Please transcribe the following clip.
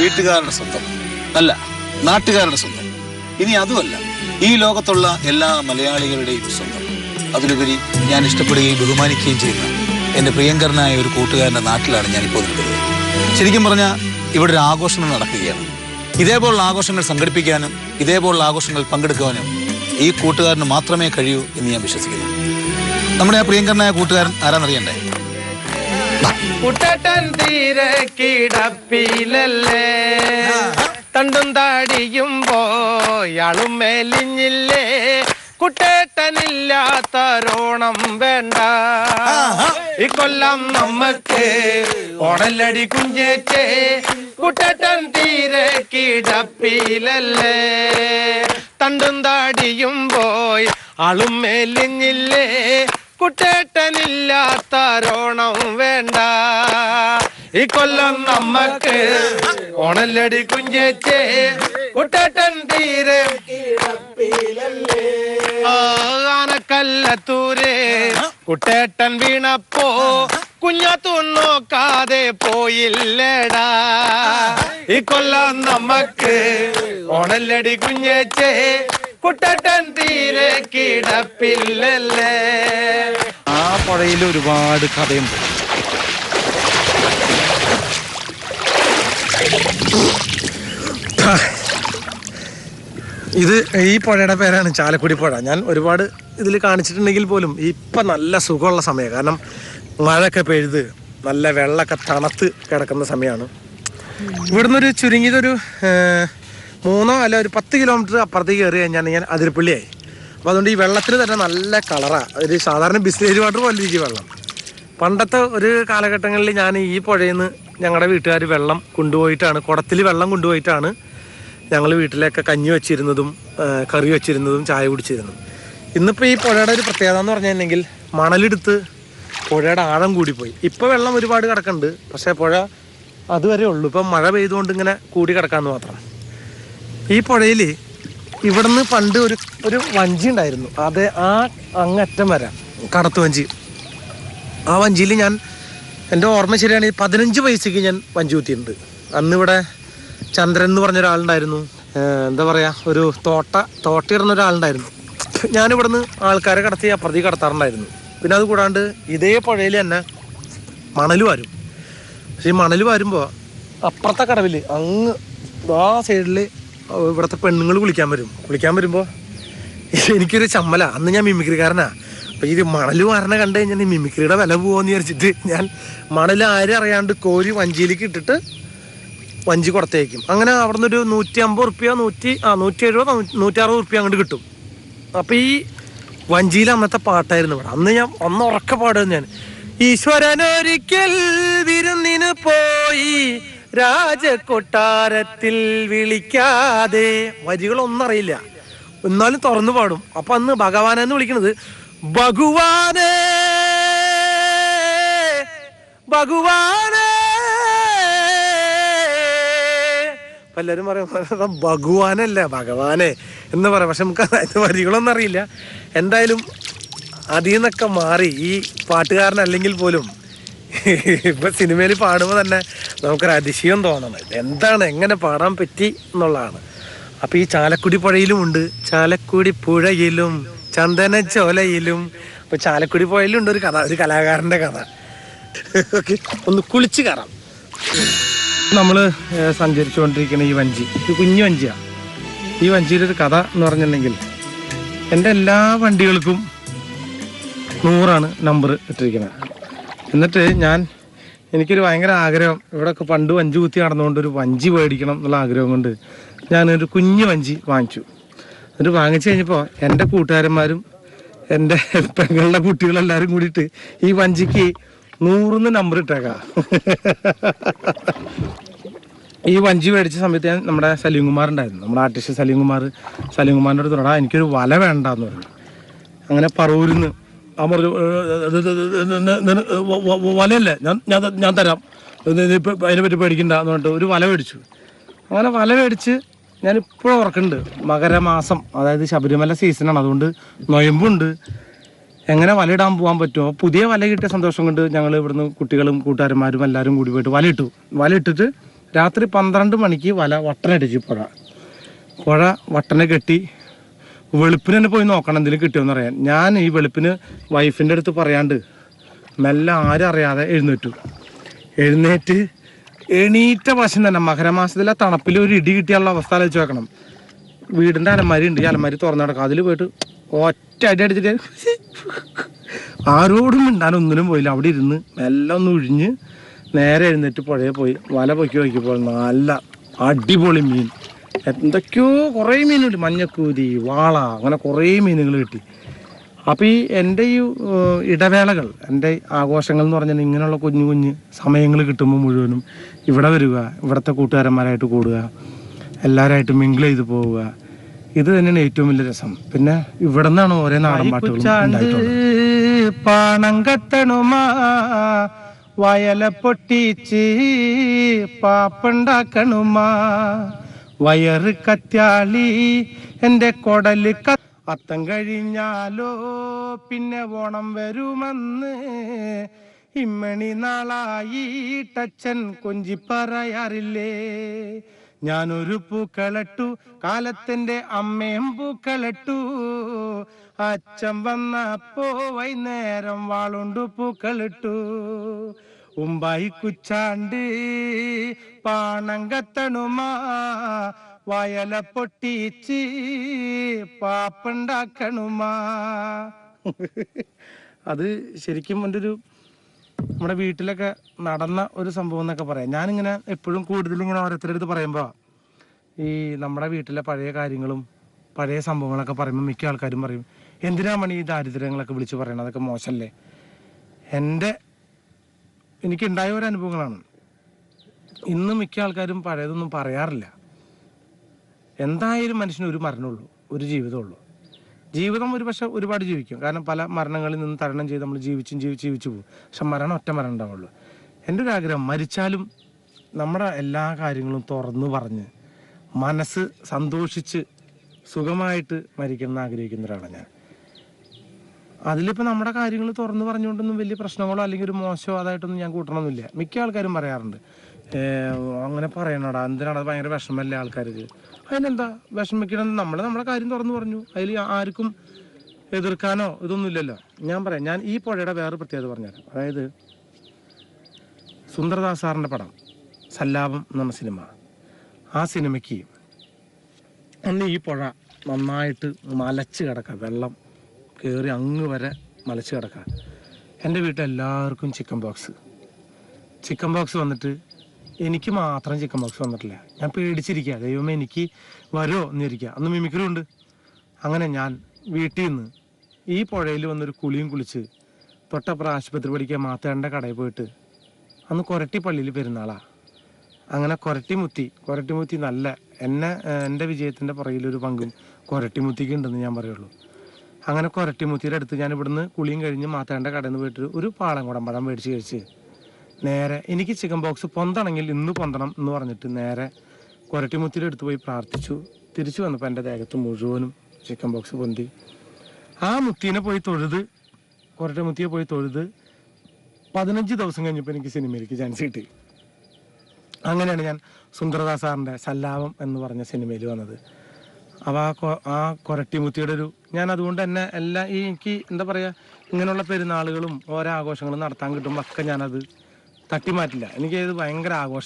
വീട്ടുകാരുടെ സ്വന്തം. അല്ല നാട്ടുകാരുടെ സ്വന്തം. ഇനി അതുമല്ല ഈ ലോകത്തുള്ള എല്ലാ മലയാളികളുടെയും സ്വന്തം. അതിലുപരി ഞാൻ ഇഷ്ടപ്പെടുകയും ബഹുമാനിക്കുകയും ചെയ്യുന്ന എന്റെ പ്രിയങ്കരനായ ഒരു കൂട്ടുകാരന്റെ നാട്ടിലാണ് ഞാനിപ്പോൾ നിൽക്കുന്നത്. ശരിക്കും പറഞ്ഞാൽ ഇവിടെ ഒരു ആഘോഷങ്ങൾ നടക്കുകയാണ്. ഇതേപോലുള്ള ആഘോഷങ്ങൾ സംഘടിപ്പിക്കാനും ഇതേപോലുള്ള ആഘോഷങ്ങൾ പങ്കെടുക്കുവാനും ഈ കൂട്ടുകാരന് മാത്രമേ കഴിയൂ എന്ന് ഞാൻ വിശ്വസിക്കുന്നു. നമ്മുടെ ആ പ്രിയങ്കരനായ കൂട്ടുകാരൻ ആരാന്നറിയണ്ടേ? കുട്ടട്ടൻ തീരെ കിടപ്പിലല്ലേ? തണ്ടും താടിയും പോയാളും മെലിഞ്ഞില്ലേ? കുട്ടേട്ടനില്ലാത്തരോണം വേണ്ട. ഇക്കൊല്ലം കൊല്ലം നമ്മക്ക് ഓണല്ലടി കുഞ്ഞേറ്റേ കുട്ടേട്ടൻ തീരെ കിടപ്പിലല്ലേ? തണ്ടും താടിയും പോയി ആളും മെലിഞ്ഞില്ലേ? കുട്ടേട്ടനില്ലാത്തരോണം വേണ്ട. ഈ കൊല്ലം നമ്മക്ക് ഓണല്ലടി കുഞ്ഞേച്ചേ. കുട്ടേട്ടൻ തീരെ ആനക്കല്ലത്തൂരെ കുട്ടേട്ടൻ വീണപ്പോ കുഞ്ഞാത്തു നോക്കാതെ പോയില്ലേടാ. ഈ കൊല്ലം നമ്മക്ക് ഓണല്ലടി കുഞ്ഞേച്ചേ. കുട്ടേട്ടൻ തീരെ കിടപ്പില്ലല്ലേ. ആ പുഴയിൽ ഒരുപാട് കഥയുണ്ട്. ഇത് ഈ പുഴയുടെ പേരാണ് ചാലക്കുടി പുഴ. ഞാൻ ഒരുപാട് ഇതിൽ കാണിച്ചിട്ടുണ്ടെങ്കിൽ പോലും ഇപ്പം നല്ല സുഖമുള്ള സമയം. കാരണം മഴയൊക്കെ പെഴുത് നല്ല വെള്ളമൊക്കെ തണുത്ത് കിടക്കുന്ന സമയമാണ്. ഇവിടുന്ന് ഒരു ചുരുങ്ങിയതൊരു മൂന്നോ അല്ല ഒരു പത്ത് കിലോമീറ്റർ അപ്പുറത്തേക്ക് കയറി കഴിഞ്ഞാൽ ഞാൻ അതിരപ്പള്ളിയായി. അപ്പോൾ അതുകൊണ്ട് ഈ വെള്ളത്തിൽ തന്നെ നല്ല കളറാണ് ഒരു സാധാരണ ബിസ്ലേരി വാട്ടർ പോലെ ഇരിക്കും വെള്ളം. പണ്ടത്തെ ഒരു കാലഘട്ടങ്ങളിൽ ഞാൻ ഈ പുഴയിൽ നിന്ന് ഞങ്ങളുടെ വീട്ടുകാർ വെള്ളം കൊണ്ടുപോയിട്ടാണ് കുടത്തിൽ വെള്ളം കൊണ്ടുപോയിട്ടാണ് ഞങ്ങൾ വീട്ടിലൊക്കെ കഞ്ഞി വെച്ചിരുന്നതും കറി വെച്ചിരുന്നതും ചായ കുടിച്ചിരുന്നതും. ഇന്നിപ്പോൾ ഈ പുഴയുടെ ഒരു പ്രത്യേകത എന്ന് പറഞ്ഞിട്ടുണ്ടെങ്കിൽ മണലെടുത്ത് പുഴയുടെ ആഴം കൂടിപ്പോയി. ഇപ്പോൾ വെള്ളം ഒരുപാട് കിടക്കുന്നുണ്ട് പക്ഷേ പുഴ അതുവരെ ഉള്ളൂ. ഇപ്പം മഴ പെയ്തുകൊണ്ട് ഇങ്ങനെ കൂടി കിടക്കാമെന്ന് മാത്രം. ഈ പുഴയിൽ ഇവിടുന്ന് പണ്ട് ഒരു ഒരു വഞ്ചി ഉണ്ടായിരുന്നു. അത് ആ അങ്ങറ്റം വരെ കടത്തു വഞ്ചി. ആ വഞ്ചിയിൽ ഞാൻ എന്റെ ഓർമ്മ ശരിയാണെങ്കിൽ പതിനഞ്ച് പൈസയ്ക്ക് ഞാൻ വഞ്ചി കുത്തിയിട്ടുണ്ട്. അന്നിവിടെ ചന്ദ്രൻ എന്ന് പറഞ്ഞ ഒരാളുണ്ടായിരുന്നു. എന്താ പറയുക ഒരു തോട്ട തോട്ടയിടുന്ന ഒരാളുണ്ടായിരുന്നു. ഞാൻ ഇവിടുന്ന് ആൾക്കാരെ കടത്തി അപ്പുറത്തേക്ക് കടത്താറുണ്ടായിരുന്നു. പിന്നെ അത് കൂടാണ്ട് ഇതേ പുഴയിൽ തന്നെ മണൽ വാരും. പക്ഷേ ഈ മണൽ വാരുമ്പോൾ അപ്പുറത്തെ കടവിൽ അങ്ങ് ആ സൈഡിൽ ഇവിടുത്തെ പെണ്ണുങ്ങൾ കുളിക്കാൻ വരും. കുളിക്കാൻ വരുമ്പോൾ എനിക്കൊരു ചമ്മല. അന്ന് ഞാൻ മിമിക്രിക്കാരനാ. അപ്പം ഈ മണൽ മാറണ കണ്ടു കഴിഞ്ഞാൽ മിമിക്രിയുടെ വില പോകുമെന്ന് വിചാരിച്ചിട്ട് ഞാൻ മണൽ ആരും അറിയാണ്ട് കോരി വഞ്ചിയിലേക്ക് ഇട്ടിട്ട് വഞ്ചി കൊടുത്തേക്കും. അങ്ങനെ അവിടെ നിന്നൊരു നൂറ്റി അമ്പത് റുപ്യ നൂറ്റി ആ നൂറ്റി എഴുപത് നൂറ്റി അറുപത് റുപ്യ അങ്ങോട്ട് കിട്ടും. അപ്പോൾ ഈ വഞ്ചിയിൽ അന്നത്തെ പാട്ടായിരുന്നു ഇവിടെ. അന്ന് ഞാൻ ഒന്ന് ഉറക്ക പാടുന്നു ഞാൻ. ഈശ്വരനൊരിക്കൽ വിരുന്നിന് പോയി. രാജകൊട്ടാരത്തിൽ വിളിക്കാതെ. വരികളൊന്നും അറിയില്ല എന്നാലും തുറന്നു പാടും. അപ്പൊ അന്ന് ഭഗവാനെന്ന് വിളിക്കണത് ഭഗവാനേ ഭഗവാനേ. പലരും എല്ലാരും പറയും ഭഗവാനല്ല ഭഗവാനെ. എന്ന് പറയാം. പക്ഷെ നമുക്ക് അതിന്റെ വരികളൊന്നും അറിയില്ല എന്തായാലും അതിൽ നിന്നൊക്കെ മാറി ഈ പാട്ടുകാരനല്ലെങ്കിൽ പോലും ഇപ്പൊ സിനിമയിൽ പാടുമ്പോൾ തന്നെ നമുക്കൊരു അതിശയം തോന്നണം. എന്താണ് എങ്ങനെ പാടാൻ പറ്റി എന്നുള്ളതാണ്. അപ്പൊ ഈ ചാലക്കുടി പുഴയിലും ഉണ്ട്. ചാലക്കുടി പുഴയിലും ചന്ദന ചോലയിലും. അപ്പൊ ചാലക്കുടി പുഴയിലും ഉണ്ട് ഒരു കഥ ഒരു കലാകാരന്റെ കഥ. ഓക്കെ ഒന്ന് കുളിച്ചു കയറാം. നമ്മൾ സഞ്ചരിച്ചുകൊണ്ടിരിക്കുന്ന ഈ വഞ്ചി ഒരു കുഞ്ഞു വഞ്ചിയാണ് ഈ വഞ്ചിയിലൊരു കഥ എന്ന് പറഞ്ഞിട്ടുണ്ടെങ്കിൽ എന്റെ എല്ലാ വണ്ടികൾക്കും നൂറാണ് നമ്പർ ഇട്ടിരിക്കുന്നത്. എന്നിട്ട് ഞാൻ എനിക്കൊരു ഭയങ്കര ആഗ്രഹം. ഇവിടെയൊക്കെ പണ്ട് വഞ്ചി കുത്തി നടന്നുകൊണ്ട് ഒരു വഞ്ചി മേടിക്കണം എന്നുള്ള ആഗ്രഹം കൊണ്ട് ഞാനൊരു കുഞ്ഞു വഞ്ചി വാങ്ങിച്ചു. അത് വാങ്ങിച്ചു കഴിഞ്ഞപ്പോൾ എന്റെ കൂട്ടുകാരന്മാരും എന്റെ പെങ്ങളുടെ കുട്ടികളെല്ലാവരും കൂടിയിട്ട് ഈ വഞ്ചിക്ക് നൂറിന്ന് നമ്പർ ഇട്ടേക്കാം. ഈ വഞ്ചി മേടിച്ച സമയത്ത് ഞാൻ നമ്മുടെ സലീം കുമാർ ഉണ്ടായിരുന്നു. നമ്മുടെ ആർട്ടിസ്റ്റ് സലീം കുമാർ സലീം കുമാറിന്റെ അടുത്ത് പറഞ്ഞാൽ എനിക്കൊരു വല വേണ്ടെന്ന് പറഞ്ഞു. അങ്ങനെ പറവൂരിൽ ആ പറഞ്ഞു "ഏ, ഇത് ഇത് ഇത് ഇത് ന- ന- വ- വ- വ- വലയല്ലേ? ഞാൻ ഞാൻ തരാം. അതിനെ പറ്റി പേടിക്കണ്ട എന്ന് പറഞ്ഞിട്ട് ഒരു വല മേടിച്ചു. അങ്ങനെ വല മേടിച്ച് ഞാൻ ഇപ്പോഴും ഓർക്കുന്നുണ്ട്. മകരമാസം അതായത് ശബരിമല സീസണാണ് അതുകൊണ്ട് നൊയമ്പുണ്ട്. എങ്ങനെ വലയിടാൻ പോകാൻ പറ്റുമോ പുതിയ വല കിട്ടിയ സന്തോഷം കൊണ്ട് ഞങ്ങൾ ഇവിടുന്ന് കുട്ടികളും കൂട്ടുകാരന്മാരും എല്ലാവരും കൂടി പോയിട്ട് വലയിട്ടു വലയിട്ടിട്ട് രാത്രി പന്ത്രണ്ട് മണിക്ക് വല വട്ടനടിച്ചു പുഴ. പുഴ വട്ടനെ കെട്ടി വെളുപ്പിന് തന്നെ പോയി നോക്കണം എന്തെങ്കിലും കിട്ടുമെന്ന് അറിയാൻ. ഞാൻ ഈ വെളുപ്പിന് വൈഫിന്റെ അടുത്ത് പറയാണ്ട് മെല്ലെ ആരും അറിയാതെ എഴുന്നേറ്റു. എഴുന്നേറ്റ് എണീറ്റ വശം തന്നെ. മകരമാസത്തിലെ തണുപ്പിൽ ഒരു ഇടി കിട്ടിയുള്ള അവസ്ഥ ആലോചിച്ച് വെക്കണം വീടിന്റെ അലമാരി ഉണ്ട്. ഈ അലമാരി തുറന്നു കിടക്കാം അതിൽ പോയിട്ട് ഒറ്റ അടി അടിച്ചിട്ട് ആരോടും മിണ്ടാൻ ഒന്നിനും പോയില്ല. അവിടെ ഇരുന്ന് മെല്ലെ ഒന്ന് ഒഴിഞ്ഞ് നേരെ എഴുന്നേറ്റ് പുഴയെ പോയി. വല പൊക്കി നോക്കിയപ്പോൾ നല്ല അടിപൊളി മീൻ. എന്തൊക്കെയോ കുറേ മീനുണ്ട്. മഞ്ഞക്കൂരി വാള അങ്ങനെ കുറേ മീനുകൾ കിട്ടി. അപ്പോൾ ഈ എന്റെ ഈ ഇടവേളകൾ എന്റെ ആഘോഷങ്ങൾ എന്ന് പറഞ്ഞാൽ ഇങ്ങനെയുള്ള കുഞ്ഞു കുഞ്ഞ് സമയങ്ങൾ കിട്ടുമ്പോൾ മുഴുവനും ഇവിടെ വരിക ഇവിടുത്തെ കൂട്ടുകാരന്മാരായിട്ട് കൂടുക എല്ലാവരായിട്ട് മിങ്കിൾ ചെയ്ത് പോവുക. ഇത് തന്നെയാണ് ഏറ്റവും വലിയ രസം. പിന്നെ ഇവിടെ നിന്നാണ് ഓരോ നാടൻ പാട്ടുകളും പാപ്പുണ്ടാക്കണുമാ. വയറ് കത്യാളി എന്റെ കൊടൽ അത്തം കഴിഞ്ഞാലോ പിന്നെ ഓണം വരുമെന്ന്. ഇമ്മണി നാളായി ടച്ചൻ കൊഞ്ചി പറയാറില്ലേ. ഞാനൊരു പൂക്കളട്ടു കാലത്തിന്റെ അമ്മയും പൂക്കളട്ടു. അച്ഛൻ വന്നപ്പോ വൈകുന്നേരം വാളുണ്ടു പൂക്കളിട്ടു. ഉമ്പായി കുച്ചാണ്ട് പാണം കത്തണുമാ വയല പൊട്ടിച്ച് പാപ്പുണ്ടാക്കണുമാ. അത് ശരിക്കും എന്റെ ഒരു നമ്മുടെ വീട്ടിലൊക്കെ നടന്ന ഒരു സംഭവം എന്നൊക്കെ പറയാം. ഞാനിങ്ങനെ എപ്പോഴും കൂടുതലും ഇങ്ങനെ ഓരോരുത്തരുടെ അടുത്ത് പറയുമ്പോൾ ഈ നമ്മുടെ വീട്ടിലെ പഴയ കാര്യങ്ങളും പഴയ സംഭവങ്ങളൊക്കെ പറയുമ്പോൾ മിക്ക ആൾക്കാരും പറയും എന്തിനാ മണി ഈ ദാരിദ്ര്യങ്ങളൊക്കെ വിളിച്ച് പറയണത്? അതൊക്കെ മോശമല്ലേ എന്റെ എനിക്കുണ്ടായ ഒരു അനുഭവങ്ങളാണ് ഇന്ന് മിക്ക ആൾക്കാരും പഴയതൊന്നും പറയാറില്ല. എന്തായാലും മനുഷ്യന് ഒരു മരണമുള്ളൂ ഒരു ജീവിതമുള്ളൂ. ജീവിതം ഒരു പക്ഷെ ഒരുപാട് ജീവിക്കും. കാരണം പല മരണങ്ങളിൽ നിന്ന് തരണം ചെയ്ത് നമ്മൾ ജീവിച്ചും ജീവിച്ച് ജീവിച്ചു പോകും. പക്ഷെ മരണം ഒറ്റ മരണം ഉണ്ടാവുള്ളൂ. എന്റെ ഒരു ആഗ്രഹം മരിച്ചാലും നമ്മുടെ എല്ലാ കാര്യങ്ങളും തുറന്നു പറഞ്ഞ് മനസ്സ് സന്തോഷിച്ച് സുഖമായിട്ട് മരിക്കണം എന്ന് ആഗ്രഹിക്കുന്ന ഒരാളാണ് ഞാൻ. അതിലിപ്പോൾ നമ്മുടെ കാര്യങ്ങൾ തുറന്നു പറഞ്ഞുകൊണ്ടൊന്നും വലിയ പ്രശ്നങ്ങളോ അല്ലെങ്കിൽ ഒരു മോശമോ അതായിട്ടൊന്നും ഞാൻ കൂട്ടണമെന്നില്ല മിക്ക ആൾക്കാരും പറയാറുണ്ട്. അങ്ങനെ പറയണടാ അത് ഭയങ്കര വിഷമല്ലേ ആൾക്കാർക്ക്? അതിനെന്താ? വിഷമിക്കണം. നമ്മൾ നമ്മുടെ കാര്യം തുറന്നു പറഞ്ഞു. അതിൽ ആർക്കും എതിർക്കാനോ ഇതൊന്നുമില്ലല്ലോ. ഞാൻ പറയാം. ഞാൻ ഈ പുഴയുടെ വേറെ പ്രത്യേകത പറഞ്ഞുതരാം. അതായത് സുന്ദരദാസ് സാറിന്റെ പടം സല്ലാപം എന്ന സിനിമ. ആ സിനിമയ്ക്ക് എന്നെ ഈ പുഴ നന്നായിട്ട് മലച്ച് കിടക്കുക. വെള്ളം കയറി അങ്ങ് വരെ മലച്ച് കിടക്കുക എന്റെ വീട്ടിൽ എല്ലാവർക്കും ചിക്കൻ ബോക്സ് ചിക്കൻ ബോക്സ് വന്നിട്ട് എനിക്ക് മാത്രം ചിക്കൻ ബോക്സ് വന്നിട്ടില്ല. ഞാൻ പേടിച്ചിരിക്കുക ദൈവമേ എനിക്ക് വരുമോ എന്നിരിക്കുക അന്ന് മിമിക്രി ഉണ്ട്. അങ്ങനെ ഞാൻ വീട്ടിൽ നിന്ന് ഈ പുഴയിൽ വന്നൊരു കുളിയും കുളിച്ച് തൊട്ടപ്പുറം ആശുപത്രി പഠിക്കാൻ മാത്തേണ്ട കടയിൽ പോയിട്ട് അന്ന് കൊരട്ടി പള്ളിയിൽ പെരുന്നാളാണ് അങ്ങനെ കൊരട്ടിമുത്തി കൊരട്ടിമുത്തി നല്ല എന്നെ എന്റെ വിജയത്തിന്റെ പുറകിലൊരു പങ്കും കൊരട്ടിമുത്തിക്ക് ഉണ്ടെന്ന് ഞാൻ പറയുള്ളൂ. അങ്ങനെ കൊരട്ടിമുത്തിയുടെ അടുത്ത് ഞാൻ ഇവിടുന്ന് കുളിയും കഴിഞ്ഞ് മാത്താന്റെ കടയിൽ നിന്ന് പോയിട്ട് ഒരു പാളം കുടം പടം മേടിച്ച് കഴിച്ച് നേരെ എനിക്ക് ചിക്കൻ ബോക്സ് പൊന്തണമെങ്കിൽ ഇന്ന് പൊന്തണം എന്ന് പറഞ്ഞിട്ട് നേരെ കൊരട്ടിമുത്തിയുടെ അടുത്ത് പോയി പ്രാർത്ഥിച്ചു. തിരിച്ചു വന്നപ്പോൾ എന്റെ ദേഹത്ത് മുഴുവനും ചിക്കൻ ബോക്സ് പൊന്തി. ആ മുത്തീനെ പോയി തൊഴുത് കൊരട്ടിമുത്തിയെ പോയി തൊഴുത് പതിനഞ്ച് ദിവസം കഴിഞ്ഞപ്പോൾ എനിക്ക് സിനിമയിലേക്ക് ചാൻസ് കിട്ടി. അങ്ങനെയാണ് ഞാൻ സുന്ദരദാസ് സാറിന്റെ സല്ലാപം എന്ന് പറഞ്ഞ സിനിമയിൽ വന്നത്. അപ്പോൾ ആ ആ കൊരട്ടിമുത്തിയുടെ ഒരു ഞാൻ അതുകൊണ്ട് തന്നെ എല്ലാ ഈ എനിക്ക് എന്താ പറയുക ഇങ്ങനെയുള്ള പെരുന്നാളുകളും ഓരോ ആഘോഷങ്ങളും നടത്താൻ കിട്ടുമ്പോൾ ഒക്കെ ഞാനത് തട്ടിമാറ്റില്ല. എനിക്ക് ഇത് ഭയങ്കര ആഘോഷം.